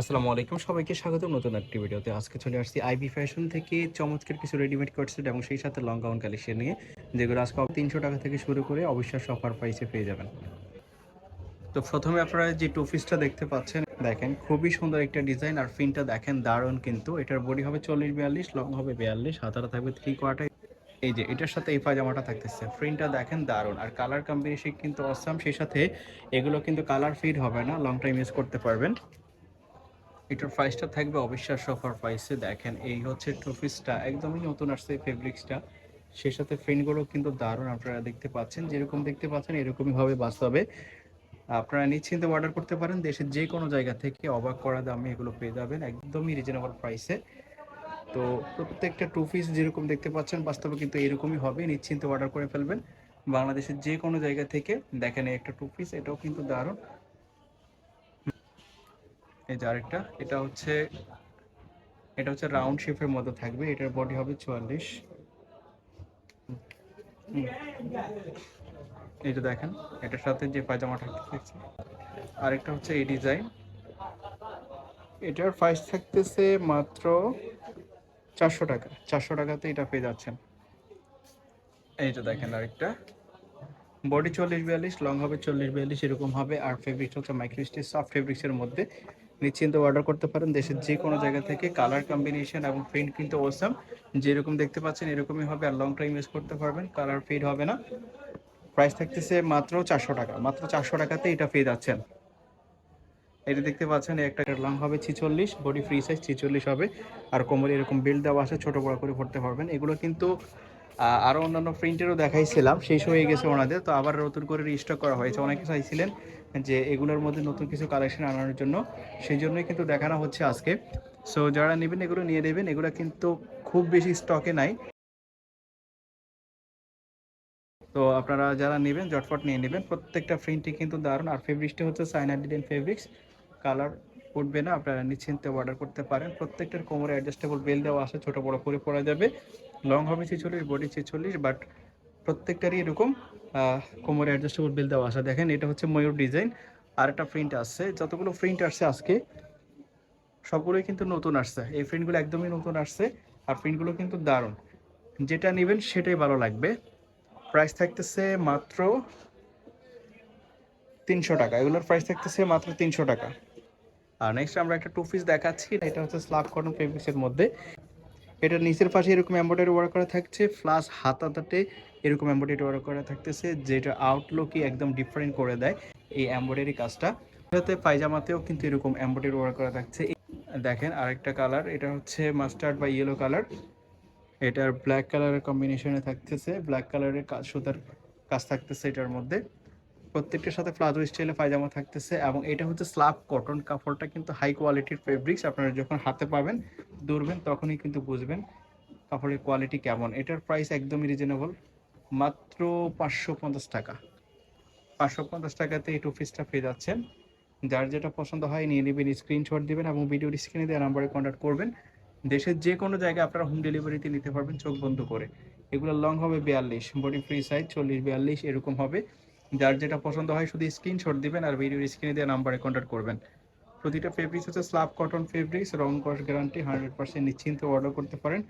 আসসালামু আলাইকুম। সবাইকে স্বাগত নতুন একটি ভিডিওতে। আজকে চলে আসছি আইবি ফ্যাশন থেকে চমৎকার কিছু রেডিমেড কোটসেট এবং সেই সাথে লং গাউন কালেকশন নিয়ে, যেগুলো আজকে তিনশো টাকা থেকে শুরু করে অবিশ্বাস্য অফার প্রাইসে পেয়ে যাবেন। তো প্রথমে আপনারা যে টু পিসটা দেখতে পাচ্ছেন, দেখেন, খুবই সুন্দর একটা ডিজাইন আর ফিনটা দেখেন, দারুণ কিন্তু। এটার বডি হবে চল্লিশ বিয়াল্লিশ লং হবে বিয়াল্লিশ হাতারা থাকবে থ্রি কোয়ার্টার এই যে, এটার সাথে এই পাজামাটা থাকতেছে। প্রিন্টটা দেখেন, দারুণ। আর কালার কম্বিনেশন কিন্তু অসাম সেই সাথে এগুলো কিন্তু কালার ফিড হবে না লং টাইম ইউজ করতে পারবেন। এটার প্রাইসটা থাকবে অবিশ্বাস্য অফার প্রাইসে দেখেন, এই হচ্ছে ট্রফিসটা একদমই নতুন আসছে এই ফেব্রিক্সটা সেই সাথে ফ্রেন্ডগুলো কিন্তু দারুণ আপনারা দেখতে পাচ্ছেন। যেরকম দেখতে পাচ্ছেন, এরকমই হবে বাস্তবে। আপনারা নিশ্চিন্তে অর্ডার করতে পারেন। দেশের যে কোনো জায়গা থেকে অবাক করা দামে এগুলো পেয়ে যাবেন একদমই রিজনেবল প্রাইসে তো প্রত্যেকটা টু পিস যেরকম দেখতে পাচ্ছেন, বাস্তবে কিন্তু এরকমই হবে। নিশ্চিন্তে অর্ডার করে ফেলবেন। বাংলাদেশের যে কোনো জায়গা থেকে দেখেন একটা টু পিস এটাও কিন্তু দারুণ। এই যে আরেকটা, এটা হচ্ছে এটা হচ্ছে রাউন্ড শেপের মতো থাকবে, এটার বডি হবে চুয়াল্লিশ। এটা দেখেন, এটার সাথে যে পায়জামাটা থাকছে আরেকটা হচ্ছে এই ডিজাইন এটার প্রাইস থাকতেছে মাত্র চারশো টাকা, চারশো টাকাতে এটা পেয়ে যাচ্ছেন। এই যে দেখেন আরেকটা। বডি চল্লিশ বিয়াল্লিশ লং হবে চল্লিশ বিয়াল্লিশ, এরকম হবে। আর ফেব্রিক্স হচ্ছে মাইক্রোস্টিচ সফট ফেব্রিক্সের মধ্যে। নিশ্চিন্ত অর্ডার করতে পারেন। দেশের যে কোনো জায়গা থেকে কালার কম্বিনেশন এবং প্রিন্ট কিন্তু ওসাম যেরকম দেখতে পাচ্ছেন, এরকমই হবে। আর লং টাইম ইউজ করতে পারবেন। কালার ফিড হবে না। প্রাইস থাকতেছে মাত্র চারশো টাকা। মাত্র চারশো টাকাতে এটা পেয়ে যাচ্ছেন এটা দেখতে পাচ্ছেন, একটা লং হবে ছিচল্লিশ। বডি ফ্রি সাইজ ছিচল্লিশ হবে। আর কোমরে এরকম বেল্ট দেওয়া আছে, ছোটো বড়ো করে ভরতে পারবেন। এগুলো কিন্তু আহ, আরও অন্যান্য প্রিন্টেরও দেখাইছিলাম শেষ হয়ে গেছে ওনাদের তো আবার নতুন করে রিস্টক করা হয়েছে। অনেকে চাইছিলেন যে এগুলোর মধ্যে নতুন কিছু কালেকশন আনানোর জন্য সেই জন্যই কিন্তু দেখানো হচ্ছে আজকে। সো যারা নেবেন এগুলো নিয়ে নেবেন এগুলো কিন্তু খুব বেশি স্টকে নাই। তো আপনারা যারা নেবেন জটফট নিয়ে নেবেন। প্রত্যেকটা প্রিন্টই কিন্তু দারুণ। আর ফেব্রিক্সটা হচ্ছে সাইনা ডিডেন ফেব্রিক্স কালার উঠবে না, আপনারা নিশ্চিন্তে অর্ডার করতে পারেন। প্রত্যেকটার কোমরে অ্যাডজাস্টেবল বেল দেওয়া আছে, ছোটো বড়ো করে পরা যাবে। লং হবে ছেচল্লিশ বডি ছেচল্লিশ বাট প্রত্যেকটারই এরকম কোমরে অ্যাডজাস্টেবল বেল দেওয়া আছে। দেখেন, এটা হচ্ছে ময়ূর ডিজাইন আর একটা প্রিন্ট আসছে। যতগুলো প্রিন্ট আসছে আজকে, সবগুলোই কিন্তু নতুন আসছে। এই প্রিন্টগুলো একদমই নতুন আসছে, আর প্রিন্টগুলো কিন্তু দারুণ। যেটা নেবেন সেটাই ভালো লাগবে। প্রাইস থাকতেছে মাত্র তিনশো টাকা। এগুলোর প্রাইস থাকতেছে মাত্র তিনশো টাকা। আর নেক্সট আমরা একটা টু পিস দেখাচ্ছি। এটা হচ্ছে স্লাব কটন ফেব্রিক্সের মধ্যে। এটার নিচের পাশে এরকম এম্বয়ডারি ওয়ার্ক করা থাকছে প্লাস হাতাতে এরকম এম্বয়ডারি ওয়ার্ক করা থাকতেছে, যেটা আউটলুকই একদম ডিফারেন্ট করে দেয় এই এম্বয়ডারি কাজটা। সাথে পায়জামাতেও কিন্তু এরকম এম্বয়ডারি ওয়ার্ক করা থাকছে। দেখেন আরেকটা কালার এটা হচ্ছে মাস্টার্ড বা ইয়েলো কালার এটার ব্ল্যাক কালারের কম্বিনেশনে থাকতেছে। ব্ল্যাক কালারের কাজ সুতার কাজ থাকতেছে এটার মধ্যে। প্রত্যেকটার সাথে প্লাজো স্টাইলে পায়জামা থাকতেছে এবং এটা হচ্ছে স্লাব কটন কাপড়টা কিন্তু হাই কোয়ালিটির ফেব্রিক্স আপনারা যখন হাতে পাবেন দৌড়বেন তখনই কিন্তু বুঝবেন কাপড়ের কোয়ালিটি কেমন। এটার প্রাইস একদমই রিজনেবল মাত্র পাঁচশো পঞ্চাশ টাকা। পাঁচশো পঞ্চাশ টাকাতে এই টু পিসটা পেয়ে যাচ্ছেন। যার যেটা পছন্দ হয় নিয়ে নেবেন স্ক্রিনশট দিবেন এবং ভিডিওর স্ক্রিনে দেওয়া নাম্বারে কন্ট্যাক্ট করবেন। দেশের যে কোনো জায়গায় আপনারা হোম ডেলিভারিতে নিতে পারবেন চোখ বন্ধ করে। এগুলো লং হবে বিয়াল্লিশ বডি ফ্রি সাইজ চল্লিশ, বিয়াল্লিশ এরকম হবে। যার যেটা পছন্দ হয় শুধু স্ক্রিনশট দিবেন আর ভিডিওর স্ক্রিনে দেওয়া নাম্বারে কন্ট্যাক্ট করবেন। প্রতিটা ফেব্রিক্স হচ্ছে স্লাব কটন ফেব্রিক্স রং কস গ্যারান্টি হান্ড্রেড পার্সেন্ট নিশ্চিন্তে অর্ডার করতে পারেন।